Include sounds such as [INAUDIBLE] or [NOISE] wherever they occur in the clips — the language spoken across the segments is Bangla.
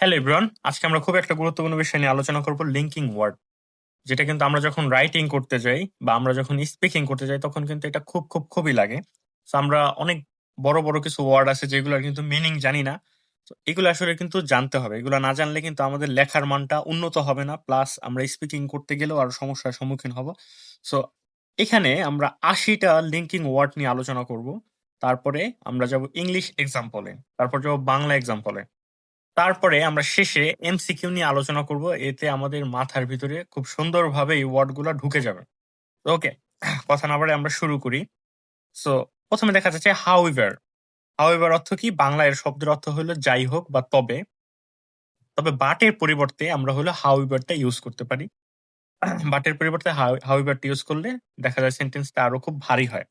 হ্যালো এভরিওয়ান আজকে আমরা খুব একটা গুরুত্বপূর্ণ বিষয় নিয়ে আলোচনা করব লিঙ্কিং ওয়ার্ড যেটা কিন্তু আমরা যখন রাইটিং করতে যাই বা আমরা যখন স্পিকিং করতে যাই, তখন কিন্তু এটা খুব খুব, খুবই লাগে। তো আমরা অনেক বড় বড় কিছু ওয়ার্ড আছে যেগুলোর কিন্তু মিনিং জানি না। তো এগুলো আসলে কিন্তু জানতে হবে। এগুলো না জানলে কিন্তু আমাদের লেখার মানটা উন্নত হবে না। প্লাস আমরা স্পিকিং করতে গেলেও আরও সমস্যার সম্মুখীন হব। সো এখানে আমরা আশিটা লিঙ্কিং ওয়ার্ড নিয়ে আলোচনা করব। তারপরে আমরা যাব ইংলিশ এক্সাম্পলে তারপর যাব বাংলা এক্সাম্পলে তারপরে আমরা শেষে এমসিকিউ নিয়ে আলোচনা করব। এতে আমাদের মাথার ভিতরে খুব সুন্দরভাবে এই ওয়ার্ডগুলো ঢুকে যাবে। ওকে, কথা না বাড়ে আমরা শুরু করি। সো প্রথমে দেখা যাচ্ছে হাউইভার হাউইভার অর্থ কি? বাংলা এর শব্দের অর্থ হলো যাই হোক বা তবে। তবে বাটের পরিবর্তে আমরা হলো হাউইভারটা ইউজ করতে পারি। বাটের পরিবর্তে হাউ হাউইভারটা ইউজ করলে দেখা যায় সেন্টেন্সটা আরও খুব ভারী হয়।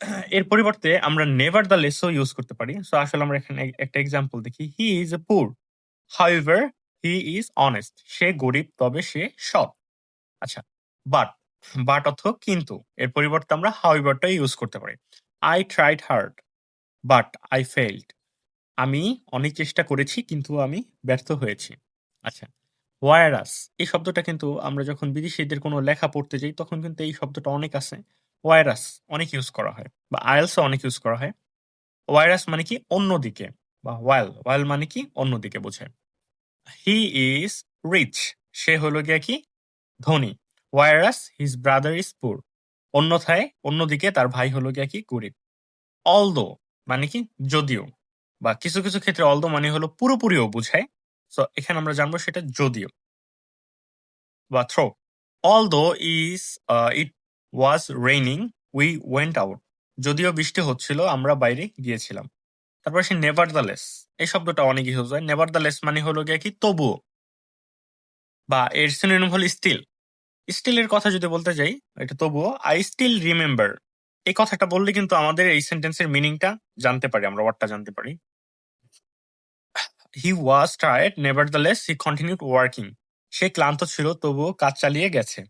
[CLEARS THROAT] এর পরিবর্তে আমরা নেভার দ্য লেসও ইউজ করতে পারি। সো আসলে আমরা এখানে একটা এক্সাম্পল দেখি। He is a poor however he is honest সে গরিব, তবে সে সৎ। আচ্ছা বাট বাট অর্থ কিন্তু। এর পরিবর্তে আমরা হাউএভারটা ইউজ করতে পারি। I tried hard but I failed আমি অনেক চেষ্টা করেছি, কিন্তু আমি ব্যর্থ হয়েছি। আচ্ছা ওয়ারাস এই শব্দটা কিন্তু আমরা যখন বিদেশিদের কোনো লেখা পড়তে যাই, তখন কিন্তু এই শব্দটা অনেক আছে। ওয়াইরাস অনেক ইউজ করা হয় বা আইএলসও অনেক ইউজ করা হয়। ওয়াইরাস মানে কি? অন্যদিকে বা ওয়াইল ওয়াইল মানে কি? অন্যদিকে বোঝায়। হি ইজ রিচ সে হলো গিয়া কি? ধনী। ওয়াইরাস হিজ ব্রাদার ইজ পুর অন্যথায় অন্যদিকে তার ভাই হলো গিয়া কি? গরিব। অলদো মানে কি? যদিও বা কিছু কিছু ক্ষেত্রে অলদো মানে হলো পুরোপুরিও বুঝায়। সো এখানে আমরা জানব সেটা যদিও বা though although is it was raining we went out যদিও বৃষ্টি হচ্ছিল, আমরা বাইরে গিয়েছিলাম। তারপর সে নেভার দ্য লেস এই শব্দটা অনেক ইউজ হয় নেভার দ্য লেস মানে হলো গিয়ে কি? তবুও। বা এর সিনোনিম হলো স্টিল স্টিলের কথা যদি বলতে যাই, এটা তবুও আই স্টিল রিমেম্বার এই কথাটা বললে কিন্তু আমাদের এই সেন্টেন্সের মিনিংটা জানতে পারি, আমরা ওয়ার্ডটা জানতে পারি। He was tired never the less he continued working সে ক্লান্ত ছিল, তবুও কাজ চালিয়ে গেছে।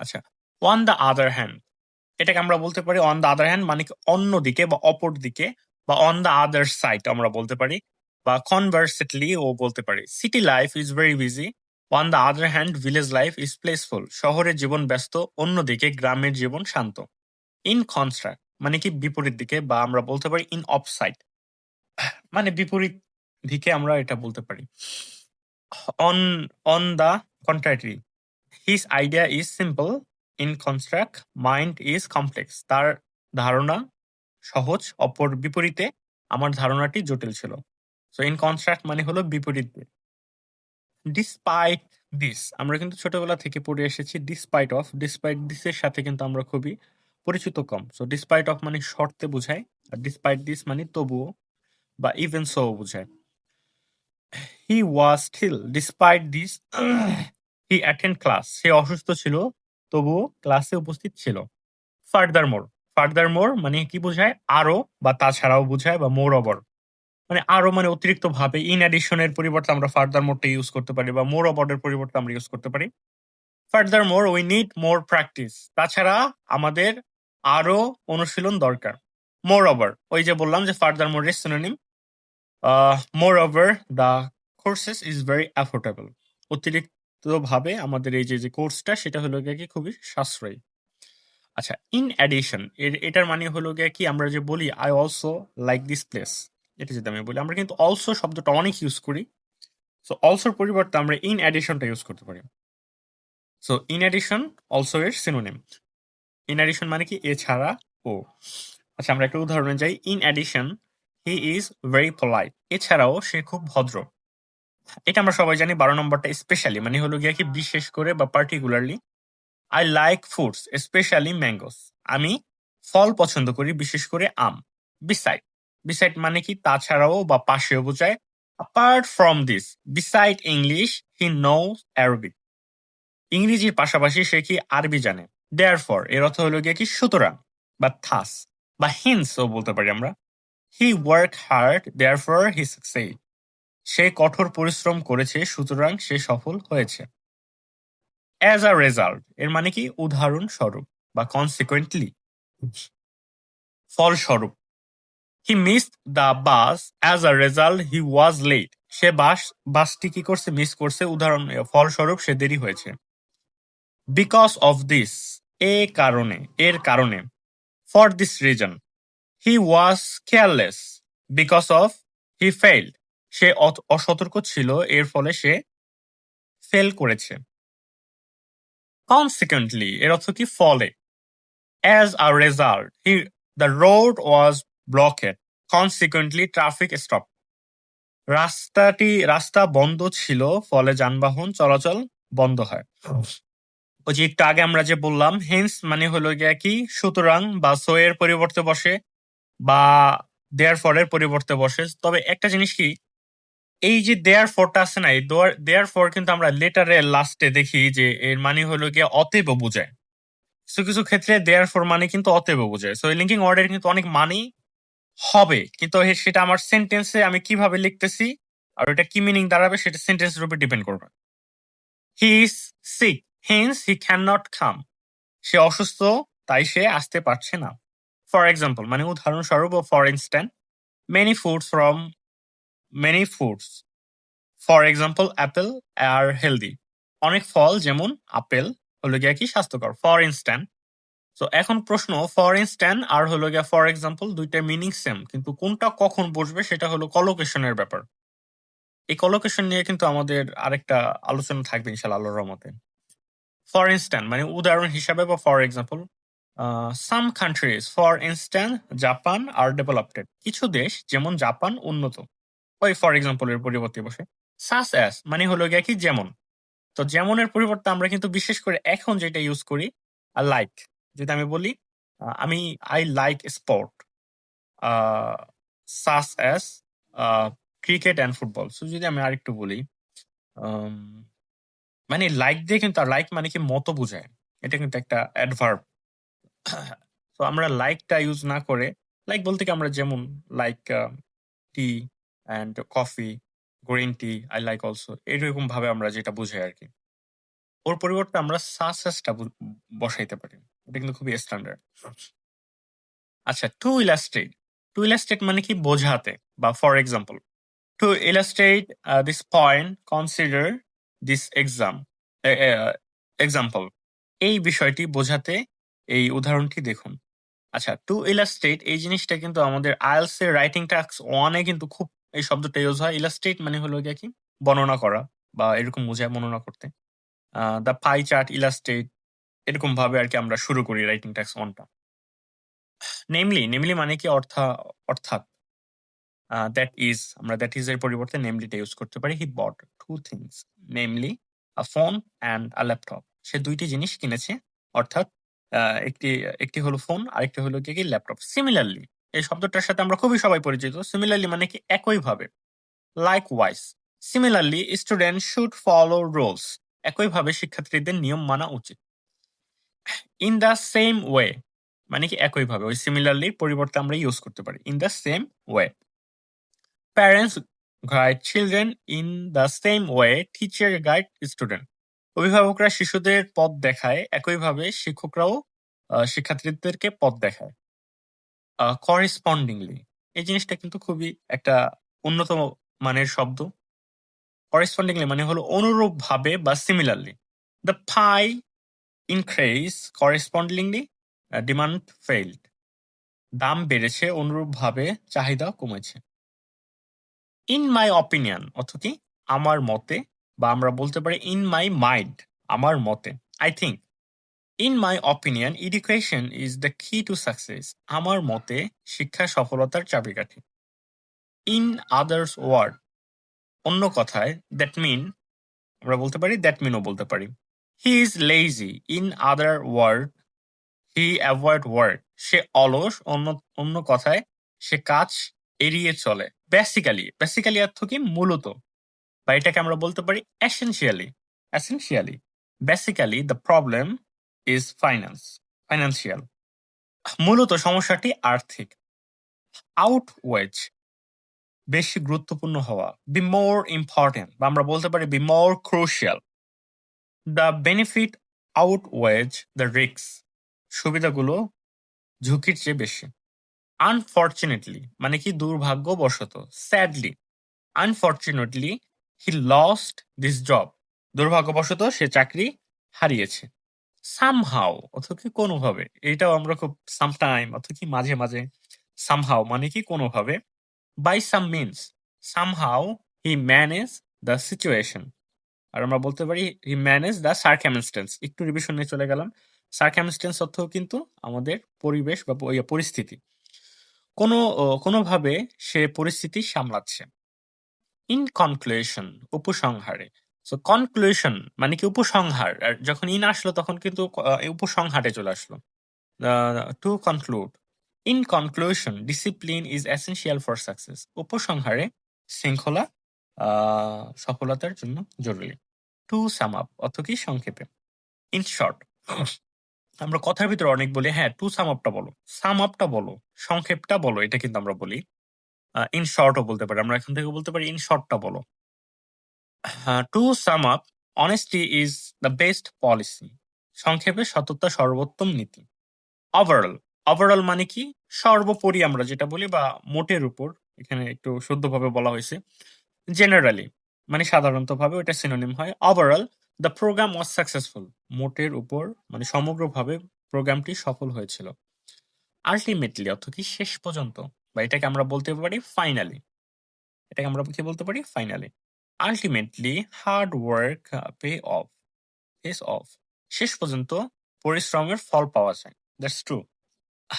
আচ্ছা অন দ্য আদার হ্যান্ড এটাকে আমরা বলতে পারি অন দ্য আদার হ্যান্ড মানে অন্য দিকে বা অপর দিকে বা অন দ্য আদার সাইড আমরা বলতে পারি বা কনভার্সেটলি ও বলতে পারি। City life is very busy on the other hand village life is peaceful শহরের জীবন ব্যস্ত অন্যদিকে গ্রামের জীবন শান্ত। ইন কনস্ট্রাক্ট মানে কি বিপরীত দিকে বা আমরা বলতে পারি ইন অফ সাইড মানে বিপরীত দিকে আমরা এটা বলতে পারি। On on the contrary his idea is simple in contrast mind is complex তার ধারণা সহজ, অপর বিপরীতে আমার ধারণাটি জটিল ছিল। সো ইন কনস্ট্রাক্ট মানে হলো বিপরীত। ডিসপাইট দিস আমরা কিন্তু ছোটবেলা থেকে পড়ে এসেছি ডিসপাইট অফ ডিসপাইট দিসের সাথে কিন্তু আমরা খুবই পরিচিত কম। সো ডিসপাইট অফ মানে শর্তে বোঝায়, আর ডিসপাইট দিস মানে তবুও বা ইভেন সো বোঝায়। He was still despite this he attend class সে অসুস্থ ছিল তবুও ক্লাসে উপস্থিত ছিল। ফার্দার মোর ফার্দার মোর মানে কি বোঝায়? আরও বা তাছাড়াও বোঝায় বা মোর ওভার মানে আরও মানে অতিরিক্ত ভাবে ইন এডিশনের পরিবর্তে আমরা ফার্দার মোরটা ইউজ করতে পারি বা মোর ওভারের পরিবর্তে আমরা ইউজ করতে পারি। Furthermore we need more practice তাছাড়া আমাদের আরও অনুশীলন দরকার। মোর ওভার ওই যে বললাম যে ফার্দার মোর এর synonym moreover the courses is very affordable অতিরিক্ত ভাবে আমাদের এই যে যে কোর্সটা সেটা হলো গিয়ে কি খুবই সাশ্রয়ী। আচ্ছা ইন অ্যাডিশন এর, এটার মানে হলো গিয়ে কি আমরা যে বলি I also like this place এটা যদি আমি বলি, আমরা কিন্তু অলসো শব্দটা অনেক ইউজ করি। সো অলসোর পরিবর্তে আমরা ইন অ্যাডিশনটা ইউজ করতে পারি। সো ইন অ্যাডিশন অলসো এর সিনোনিম ইন অ্যাডিশন মানে কি? এছাড়া ও। আচ্ছা আমরা একটা উদাহরণে যাই। In addition he is very polite এছাড়াও সে খুব ভদ্র। এটা আমরা সবাই জানি বারো নম্বরটা স্পেশালি মানে হলো গিয়ে কি বিশেষ করে বা particularly I like fruits specially mangoes আমি ফল পছন্দ করি, বিশেষ করে আম। বিসাইড বিসাইড মানে কি? তাছাড়াও বা পাশেও বোঝায় apart from this beside English he know Arabic ইংরেজির পাশাপাশি সে কি আরবি জানে। দেয়ার ফর এর অর্থ হলো গিয়ে কি? সুতরাং, বা থাস বা হিন্স ও বলতে পারি আমরা। He work hard therefore he succeed সে কঠোর পরিশ্রম করেছে, সুতরাং সে সফল হয়েছে। অ্যাজ আ রেজাল্ট এর মানে কি? উদাহরণস্বরূপ বা কনসিকুয়েন্টলি ফলস্বরূপ। He missed the bus as a result he was late say bus, বাসটি কি করছে? মিস করছে। উদাহরণ, ফলস্বরূপ সে দেরি হয়েছে। বিকজ অফ দিস এ কারণে, এর কারণে for this reason he was careless because of he failed সে অসতর্ক ছিল, এর ফলে সে ফেল করেছে। কনসিকুয়েন্টলি এর অর্থ কি? ফলে। As a result he the road was blocked consequently traffic stop রাস্তাটি, রাস্তা বন্ধ ছিল, ফলে যানবাহন চলাচল বন্ধ হয়। ওই যে একটু আগে আমরা যে বললাম হেন্স মানে হলো গিয়া কি? সুতরাং বা সো এর পরিবর্তে বসে বা দেয়ার ফরের পরিবর্তে বসে। তবে একটা জিনিস কি? এই যে দেয়ার ফরটা আছে না, এই দেয়ার ফোর কিন্তু আমরা লেটারের লাস্টে দেখি যে এর মানে হলো গিয়ে অতএব বোঝায়। কিছু কিছু ক্ষেত্রে দেয়ার ফোর মানে কিন্তু অতএব বোঝায়। সো লিঙ্কিং ওয়ার্ডের কিন্তু অনেক মানেই হবে। কিন্তু সেটা আমার সেন্টেন্সে আমি কীভাবে লিখতেছি আর ওটা কি মিনিং দাঁড়াবে সেটা সেন্টেন্সের উপর ডিপেন্ড করবে। He is sick hence he cannot come সে অসুস্থ, তাই সে আসতে পারছে না। ফর এক্সাম্পল মানে উদাহরণস্বরূপ for instant many food from many foods for example apple are healthy অনেক ফল যেমন আপেল হলো গিয়া কি স্বাস্থ্যকর ফর ইনস্ট্যান্ট তো এখন প্রশ্ন ফর ইনস্ট্যান্ট আর হলো গিয়া ফর এক্সাম্পল দুইটার মিনিং সেম কিন্তু কোনটা কখন বসবে সেটা হলো কলোকেশনের ব্যাপার। এই কলোকেশন নিয়ে কিন্তু আমাদের আরেকটা আলোচনা থাকবে ইনশাল্লাহ আল্লাহর রহমতে। ফর ইনস্ট্যান্ট মানে উদাহরণ হিসাবে বা for example some countries for instant Japan are developed কিছু দেশ, যেমন জাপান উন্নত। ওই ফর এক্সাম্পল এর পরিবর্তে বসে। সাস অ্যাস মানে হলো গিয়া কি? যেমন। তো যেমনের পরিবর্তে আমরা কিন্তু বিশেষ করে এখন যেটা ইউজ করি লাইক যদি আমি বলি আমি I like sport such as cricket and football so যদি আমি আরেকটু বলি মানে লাইক দিয়ে কিন্তু লাইক মানে কি মতো বোঝায়? এটা কিন্তু একটা অ্যাডভার্ব তো আমরা লাইকটা ইউজ না করে লাইক বলতে কি আমরা যেমন like tea and coffee green tea I like also এরকম ভাবে আমরা যেটা বুঝাই আর কি ওর পরিবর্তে আমরা সাসেসটা বসাইতে পারি। এটা কিন্তু খুবই স্ট্যান্ডার্ড আচ্ছা টু ইলাস্ট্রেট টু ইলাস্ট্রেট মানে কি বোঝাতে? বা for example to illustrate this point consider this exam example এই বিষয়টি বোঝাতে এই উদাহরণটি দেখুন। আচ্ছা টু ইলাস্ট্রেট এই জিনিসটা কিন্তু আমাদের আইএলস এর রাইটিং টাস্ক ওয়ানে কিন্তু খুব এই শব্দটা ইউজ হয়। ইলাস্ট্রেট মানে হলো গিয়ে কি? বর্ণনা করা বা এরকম বোঝায় বর্ণনা করতে। দ্য পাই চার্ট ইলাস্ট্রেট এরকম ভাবে আর কি আমরা শুরু করি রাইটিং ট্যাক্স ওয়ানটা নেমলি নেমলি মানে কি? অর্থা, অর্থাৎ দ্যাট ইজ আমরা দ্যাট ইজ এর পরিবর্তে নেমলিটা ইউজ করতে পারি। He bought two things namely a phone and a laptop সে দুইটি জিনিস কিনেছে, অর্থাৎ একটি একটি হলো ফোন আরেকটি হলো কি? ল্যাপটপ সিমিলারলি এই শব্দটার সাথে আমরা খুবই সবাই পরিচিত। সিমিলারলি মানে কি একইভাবে। Likewise similarly student should follow rules একইভাবে শিক্ষার্থীদের নিয়ম মানা উচিত। ইন দ্য সেম ওয়ে মানে কি একইভাবে, ওই সিমিলারলি পরিবর্তে আমরা ইউজ করতে পারি। In the same way parents guide children in the same way teacher guide student অভিভাবকরা শিশুদের পথ দেখায়, একইভাবে শিক্ষকরাও শিক্ষার্থীদেরকে পথ দেখায়। করেসপন্ডিংলি এই জিনিসটা কিন্তু খুবই একটা উন্নত মানের শব্দ। করেসপন্ডিংলি মানে হলো অনুরূপ ভাবে বা সিমিলারলি দ্য ফাই ইনক্রেজ করেসপন্ডিংলি ডিমান্ড ফেইল্ড দাম বেড়েছে, অনুরূপভাবে চাহিদা কমেছে। ইন মাই অপিনিয়ন অর্থ কি? আমার মতে বা আমরা বলতে পারি ইন মাই মাইন্ড আমার মতে। I think in my opinion education is the key to success আমার মতে, শিক্ষা সফলতার চাবিকাঠি। ইন আদার্স ওয়ার্ড অন্য কথায় দ্যাট মিন আমরা বলতে পারি দ্যাট মিনও বলতে পারি। He is lazy in other word he avoid work সে অলস, অন্য অন্য কথায়, সে কাজ এড়িয়ে চলে। বেসিক্যালি বেসিক্যালি অর্থ কি? মূলত। বা এটাকে আমরা বলতে পারি essentially essentially basically the problem is finance financial মূলত সমস্যাটি আর্থিক। আউট ওয়েজ বেশি গুরুত্বপূর্ণ হওয়া বি মোর ইম্পর্টেন্ট বা আমরা বলতে পারি be more crucial the benefit outweighs the রিক্স সুবিধাগুলো ঝুঁকির চেয়ে বেশি। আনফরচুনেটলি মানে কি দুর্ভাগ্যবশত sadly unfortunately he lost this job দুর্ভাগ্যবশত সে চাকরি হারিয়েছে। সামহাও কি কোনোভাবে এটাও আমরা খুব সামটাইম অথবা কি মাঝে মাঝে সামহাও মানে কি কোনোভাবে by some means somehow he manage the situation আর আমরা বলতে পারি হি ম্যানেজ দ্য সার্কামস্টেন্স একটু রিভিশন নিয়ে চলে গেলাম। সার্কামস্টেন্স অর্থ কিন্তু আমাদের পরিবেশ বা ইয়ে, পরিস্থিতি। কোনো কোনোভাবে সে পরিস্থিতি সামলাচ্ছে। ইন কনক্লুশন উপসংহারে সো কনক্লুশন মানে কি উপসংহার। আর যখন ইন আসলো, তখন কিন্তু উপসংহারে চলে আসলো। To conclude in conclusion discipline is essential for success উপসংহারে, শৃঙ্খলা সফলতার জন্য জরুরি। টু সাম আপ অর্থ কি? সংক্ষেপে। ইন শর্ট আমরা কথার ভিতরে অনেক বলি হ্যাঁ টু সাম আপটা বলো। সাম আপটা বলো, সংক্ষেপটা বলো, এটা কিন্তু আমরা বলি। ইন শর্টও বলতে পারি। আমরা এখান থেকে বলতে পারি ইন শর্টটা বলো। To sum up honesty is the best policy সংক্ষেপে সততা সর্বোত্তম নীতি। ওভারঅল ওভারঅল মানে কি? সর্বোপরি আমরা যেটা বলি বা মোটের উপর, এখানে একটু শুদ্ধভাবে বলা হয়েছে। জেনারেলি মানে সাধারণতভাবে ওটা সিনোনিম হয়। Overall the program was successful মোটের উপর মানে সমগ্রভাবে প্রোগ্রামটি সফল হয়েছিল। আলটিমেটলি অর্থ কি? শেষ পর্যন্ত। বা এটাকে আমরা বলতে পারি ফাইনালি এটাকে আমরা কি বলতে পারি? Finally ultimately hard work pay off pays off শেষ পর্যন্ত পরিশ্রমের ফল পাওয়া যায়। দ্যাটস ট্রু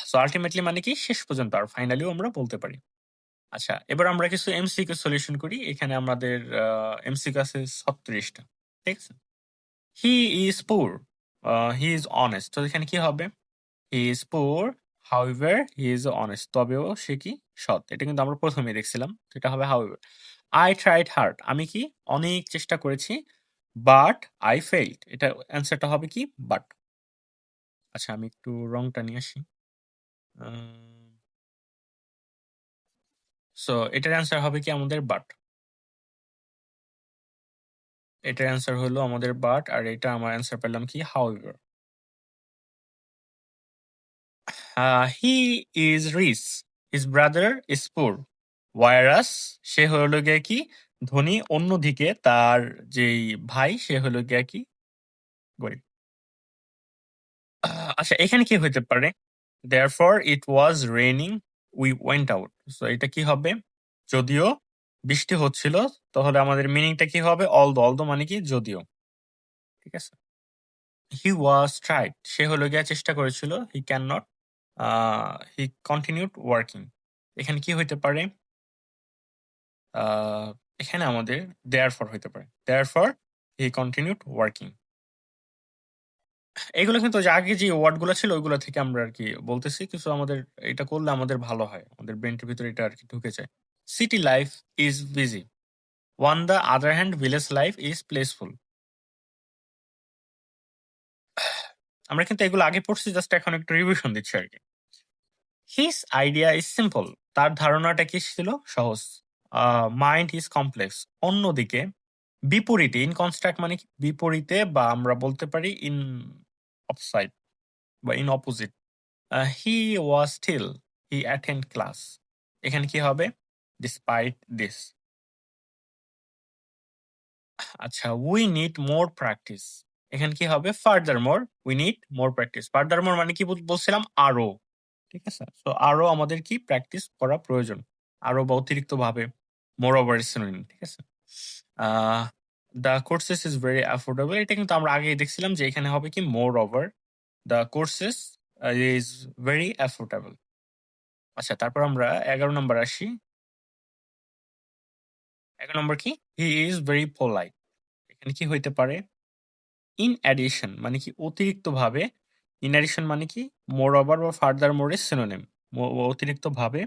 সো আলটিমেটলি মানে কি? শেষ পর্যন্ত, আর ফাইনালিও আমরা বলতে পারি। আচ্ছা এবার আমরা কিছু এমসিকিউ সলিউশন করি। এখানে আমাদের এমসিকিউ আছে ছত্রিশটা, ঠিক আছে? হি ইজ পুর হি ইজ অনেস্ট তো এখানে কি হবে? He is poor however he is honest তবেও সে কি? সৎ। এটা কিন্তু আমরা প্রথমেই দেখছিলাম এটা হবে হাউএভার আই ট্রাইড হার্ড আমি কি? অনেক চেষ্টা করেছি বাট আই ফেইল্ড এটা অ্যান্সারটা হবে কি? বাট আচ্ছা আমি একটু রংটা নিয়ে আসি। সো এটার অ্যান্সার হবে কি আমাদের বাট এটার অ্যান্সার হলো আমাদের বাট আর এটা আমার অ্যান্সার পেলাম কি? However he is rich his brother is poor whereas সে হলো গিয়ে কি? ধনী, অন্যদিকে তার যেই ভাই, সে হলো গিয়ে কি? গরিব। আচ্ছা এখানে কি হতে পারে? Therefore it was raining we went out so এটা কি হবে? যদিও বৃষ্টি হচ্ছিল, তাহলে আমাদের মিনিংটা কি হবে? অল দো অল দো মানে কি? যদিও। ঠিক আছে? হি ওয়াজ ট্রাইড সে হলো গিয়া চেষ্টা করেছিল he cannot he continued working এখানে কি হইতে পারে? এখানে আমাদের দেয়ার ফর হইতে পারে। Therefore he continued working এগুলো কিন্তু আগে যে ওয়ার্ডগুলো ছিল, ওইগুলো থেকে আমরা আর কি বলতেছি। কিছু আমাদের এটা করলে আমাদের ভালো হয়। আমাদের ব্রেনটির ভিতরে এটা আর কি ঢুকে যায়। City life is busy on the other hand village life is peaceful আমরা কিন্তু এগুলো আগে পড়ছি জাস্ট এখন একটু রিভিশন দিচ্ছি আর কি। হিস আইডিয়া ইজ সিম্পল তার ধারণাটা কি ছিল? সহজ। মাইন্ড ইজ কমপ্লেক্স অন্যদিকে, বিপরীতে ইন কনস্ট্রাক্ট মানে বিপরীতে বা আমরা বলতে পারি ইন অপসাইড বা in opposite he was still he attend class এখানে কি হবে? ডিসপাইট দিস আচ্ছা উই নিড মোর প্র্যাকটিস এখানে কি হবে? Furthermore we need more practice furthermore মানে কি বলছিলাম? আরও ঠিক আছে? তো আরও আমাদের কি? প্র্যাকটিস করা প্রয়োজন. আরও বা অতিরিক্ত ভাবে মোর ওভার সিনোনিম ঠিক আছে? The courses is very affordable এটা কিন্তু আমরা আগেই দেখছিলাম যে এখানে হবে কি moreover the courses is very affordable আচ্ছা তারপর আমরা এগারো নম্বর আসি। এগারো নম্বর কি? হি ইজ ভেরি পোলাইট এখানে কি হইতে পারে? ইন অ্যাডিশন মানে কি অতিরিক্ত ভাবে ইন অ্যাডিশন মানে কি? মোর ওভার বা ফার্দার মোর এর সিনোনিম অতিরিক্ত ভাবে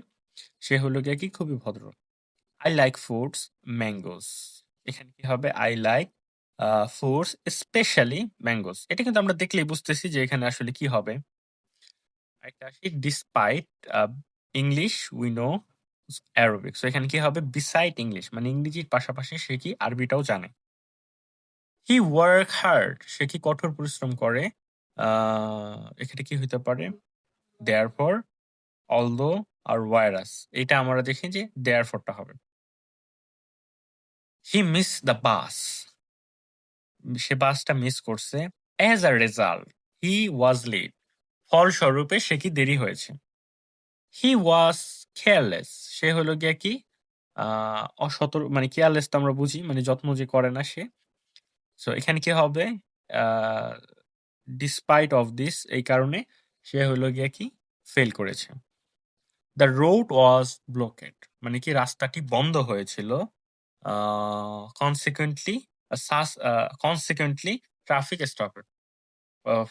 সে হলো গিয়ে কি? খুবই ভদ্র। আই লাইক ফুডস ম্যাঙ্গোস এখানে কি হবে? I like foods specially mangoes এটা কিন্তু আমরা দেখলেই বুঝতেছি যে এখানে আসলে কি হবে। একটা আসি despite English we know Arabic so এখানে কি হবে? বিসাইড ইংলিশ মানে ইংরেজির পাশাপাশি সে কি আরবিটাও জানে। হি ওয়ার্ক হার্ড সে কি কঠোর পরিশ্রম করে। এখানে কি হইতে পারে? দেয়ার ফর অলদো আর ভাইরাস এটা আমরা দেখি যে দেয়ার ফরটা হবে। হি মিস দ্য বাস সে বাসটা মিস করছে। As a result he was late ফলস্বরূপে সে কি দেরি হয়েছে? হি ওয়াজ কেয়ারলেস সে হলো গিয়া কি? আহ, অসতর্ক মানে কেয়ারলেস তো আমরা বুঝি মানে যত্ন যে করে না সে। সো এখানে কি হবে? ডিসপাইট অফ দিস এই কারণে সে হলো গিয়া কি? ফেল করেছে। দ্য রোড ওয়াজ ব্লকেড মানে কি রাস্তাটি বন্ধ হয়েছিল? কনসিকুয়েন্টলি কনসিকুয়েন্টলি ট্রাফিক স্টপেড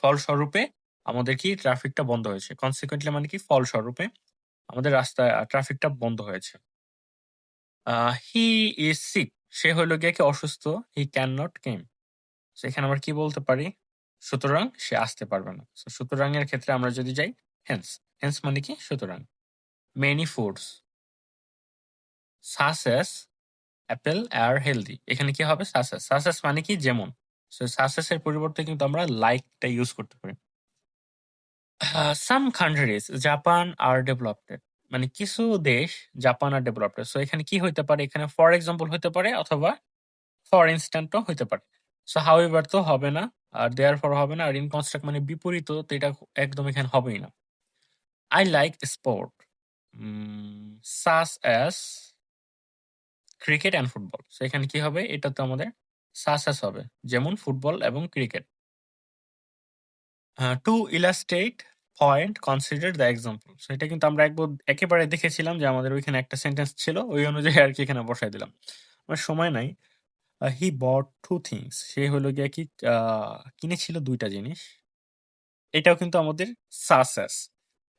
ফলস্বরূপে আমাদের কি ট্রাফিকটা বন্ধ হয়েছে? কনসিকুয়েন্টলি মানে কি? ফলস্বরূপে আমাদের রাস্তায় ট্রাফিকটা বন্ধ হয়েছে। হি ইজ সিক সে হলো গিয়ে কি অসুস্থ? হি ক্যান নট কেম এখানে আমরা কি বলতে পারি? সুতরাং সে আসতে পারবে না। সুতরাং এর ক্ষেত্রে আমরা যদি যাই হেন্স হেন্স মানে কি? সুতরাং। Many foods such as apple are healthy. এখানে কি হবে? সাসেস। সাসেস মানে কি? যেমন। সাসেস এর পরিবর্তে কিন্তু আমরা লাইকটা ইউজ করতে পারি। Some countries Japan are developed মানে কিছু দেশ জাপান আর ডেভেলপড সো এখানে কি হইতে পারে? এখানে ফর এক্সাম্পল হইতে পারে অথবা ফর ইনস্ট্যান্টও হইতে পারে। সো হাউ এভার তো হবে না। আর দেয়ার ফর হবে না। আর ইনকনস্ট্রাক্ট মানে বিপরীত, তো এটা একদম এখানে হবেই না। I like sport such as cricket and football. So এখানে কি হবে? এটা তো আমাদের সাস অ্যাস হবে। যেমন ফুটবল এবং cricket. To illustrate point consider the example so এটা কিন্তু আমরা একবার, একেবারে দেখেছিলাম যে আমাদের ওইখানে একটা সেন্টেন্স ছিল, ওই অনুযায়ী আর কি এখানে বসাই দিলাম। আমার সময় নাই। হি বট টু থিংস সে হলো গিয়া কি কিনেছিল দুইটা জিনিস। এটাও কিন্তু আমাদের সাসেস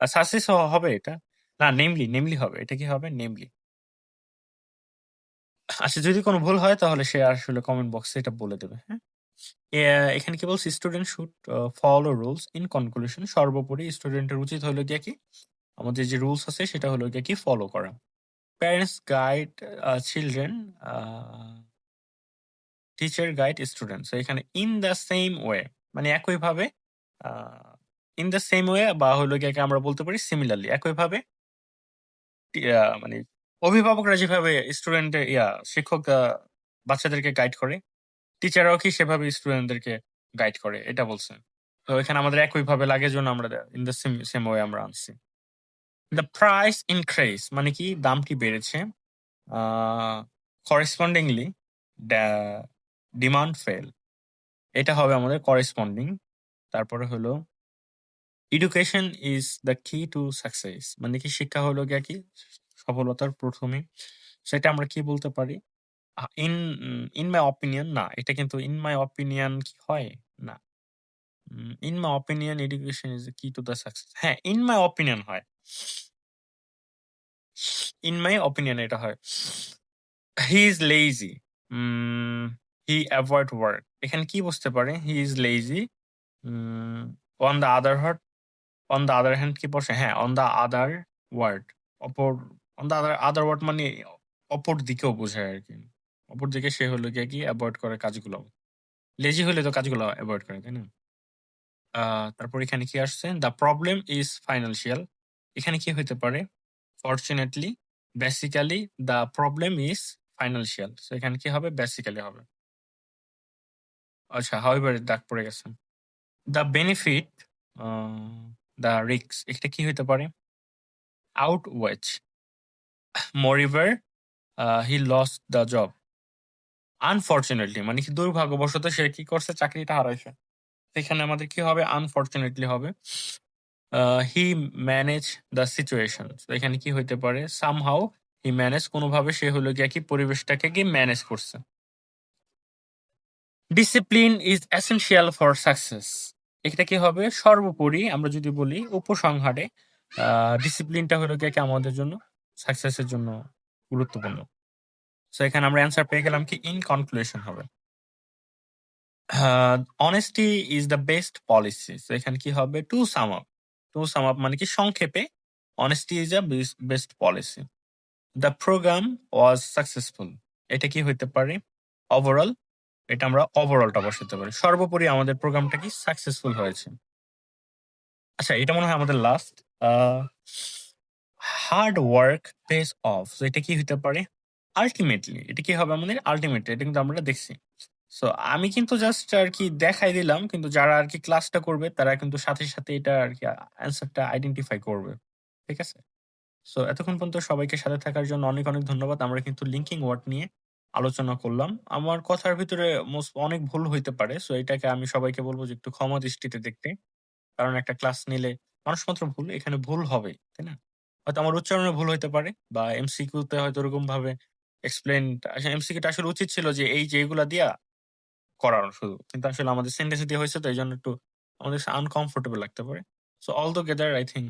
সাসেস হবে এটা? না নেমলি নেমলি হবে। এটা কি হবে? নেমলি আচ্ছা যদি কোনো ভুল হয় তাহলে সে আসলে কমেন্ট বক্সে এটা বলে দেবে হ্যাঁ? এখানে কি বলছে? Student should follow rules in conclusion সর্বোপরি স্টুডেন্টের উচিত হলো গিয়া কি? আমাদের যে রুলস আছে সেটা হলো গিয়া কি? ফলো করা। Parents guide children teacher guide student এখানে ইন দ্য সেম ওয়ে মানে একইভাবে ইন দ্য সেম ওয়ে বা হলো গিয়ে আমরা বলতে পারি সিমিলারলি একইভাবে আহ, মানে অভিভাবকরা যেভাবে স্টুডেন্ট ইয়া, শিক্ষক বাচ্চাদেরকে গাইড করে টিচাররাও কি সেভাবে স্টুডেন্টদেরকে গাইড করে, এটা বলছে তো এখানে আমাদের একইভাবে লাগে জন্য আমরা in the same same way আমরা আনছি। দ্য প্রাইস ইনক্রিজ মানে কি? দামটি বেড়েছে করেসপন্ডিংলি ডিমান্ড ফেল এটা হবে আমাদের করেসপন্ডিং তারপরে হলো education is the key to success মানে কি? শিক্ষা হলো গিয়া কি? সফলতার প্রথমে সেটা আমরা কি বলতে পারি? ইন ইন মাই অপিনিয়ন না, এটা কিন্তু ইন মাই অপিনিয়ন কি হয়? না। In my opinion education is key to the success হ্যাঁ ইন মাই অপিনিয়ন হয়। ইন মাই অপিনিয়ন এটা হয়। He is lazy he avoid work এখানে কি বুঝতে পারে? He is lazy on the other hand on the other hand কি বসে হ্যাঁ অন দ্য আদার ওয়ার্ড অপর on the other other word মানে অপর দিকেও বোঝায় আর কি। অপর দিকে সে হলো গিয়ে কি অ্যাভয়েড করে কাজগুলো। লেজি হলে তো কাজগুলো অ্যাভয়েড করে, তাই না? তারপর এখানে কি আসছে? দ্য প্রবলেম ইজ ফাইন্যান্সিয়াল এখানে কি হতে পারে? Fortunately basically the problem is financial এখানে কি হবে? বেসিক্যালি হবে। আচ্ছা হাউএভার ডাক পড়ে গেছে। দ্য বেনিফিট দ্য রিক্স এটা কি হতে পারে? Outweigh moreover he lost the job unfortunately মানে কি দুর্ভাগ্যবশত সে কি করছে? চাকরিটা হারাইছে। এখানে আমাদের কি হবে? আনফর্চুনেটলি হবে। হি ম্যানেজ দ্য সিচুয়েশন এখানে কি হইতে পারে? সামহাউ হি ম্যানেজ কোনোভাবে সে হলো গিয়া কি পরিবেশটাকে কি ম্যানেজ করছে। Discipline is essential for success এটা কি হবে? সর্বোপরি আমরা যদি বলি, উপসংহারে ডিসিপ্লিনটা হলো গিয়ে কি আমাদের জন্য? সাকসেসের জন্য গুরুত্বপূর্ণ। সো এখানে আমরা অ্যান্সার পেয়ে গেলাম কি ইন কনক্লুশন হবে। Honesty is the best policy তো এখানে কি হবে? To sum up to sum up মানে কি? সংক্ষেপে honesty is the best policy the program was successful এটা কি হইতে পারে? ওভারঅল এটা আমরা ওভারঅলটা বসাতে পারি। সর্বোপরি আমাদের প্রোগ্রামটা কি? সাকসেসফুল হয়েছে। আচ্ছা এটা মনে হয় আমাদের last hard work pays off. So এটা কি হইতে পারে? আল্টিমেটলি এটা কি হবে আমাদের? আল্টিমেটলি এটা কিন্তু আমরা দেখছি। সো আমি কিন্তু জাস্ট আরকি দেখাই দিলাম। কিন্তু যারা আরকি ক্লাসটা করবে তারা কিন্তু সাথে, সাথে এটা আরকি আ অ্যান্সারটা আইডেন্টিফাই করবে। ঠিক আছে? সো এতক্ষণ পর্যন্ত সবাইকে সাথে থাকার জন্য অনেক, অনেক ধন্যবাদ। আমরা কিন্তু লিঙ্কিং ওয়ার্ড নিয়ে আলোচনা করলাম। আমার কথার ভিতরে মোস অনেক ভুল হইতে পারে। সো এটাকে আমি সবাইকে বলব যে একটু ক্ষমা দৃষ্টিতে দেখতে। কারণ একটা ক্লাস নিলে মানুষ মাত্র ভুল, এখানে ভুল হবে তাই না? হয়তো আমার উচ্চারণে ভুল হইতে পারে বা এমসিকিউ তে হয়তো ওরকম ভাবে এক্সপ্লেন এমসিকিউটা আসলে উচিত ছিল যে এই যে এগুলা দিয়া করানো শুধু। কিন্তু আসলে আমাদের সেন্টেন্স দিয়ে হয়েছে তো এই জন্য একটু আমাদের আনকমফোর্টেবল লাগতে পারে। So altogether I think